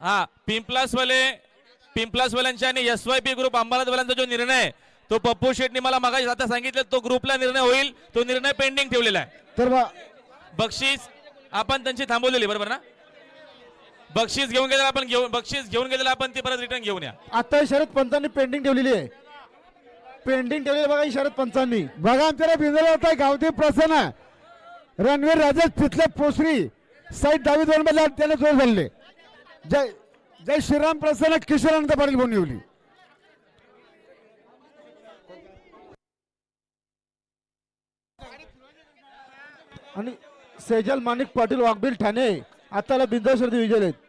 हा पिंपलासवाले पिंपलासवाल्यांचे आणि एस वाय पी ग्रुप अंबालाजवाल्यांचा जो निर्णय तो पप्पू शेटनी मला मगाशी आता सांगितलं तो ग्रुपला निर्णय होईल तो निर्णय पेंडिंग ठेवलेला आहे. तर बक्षीस आपण त्यांची थांबवलेली बरोबर ना? बक्षीस घेऊन गेलेला आपण घेऊन बक्षीस घेऊन गेलेला आपण ती परत रिटर्न घेऊन या. आता शरद पंचांनी पेंडिंग ठेवलेली आहे. पेंडिंग ठेवलेली बघा ही शरद पंचांनी बघा आमच्याला बिंदला होता गावठी प्रसन्न. रणवीर राजेश पिथले पोसरी साईड दहावी दोन मध्ये त्याने जोर झाले जय जय श्रीराम प्रसन्न किशोरानंद पाटील बोनिवली आणि सेजल माणिक पाटील वाघबील ठाणे आताला बिंदाशर्दी विजय आहेत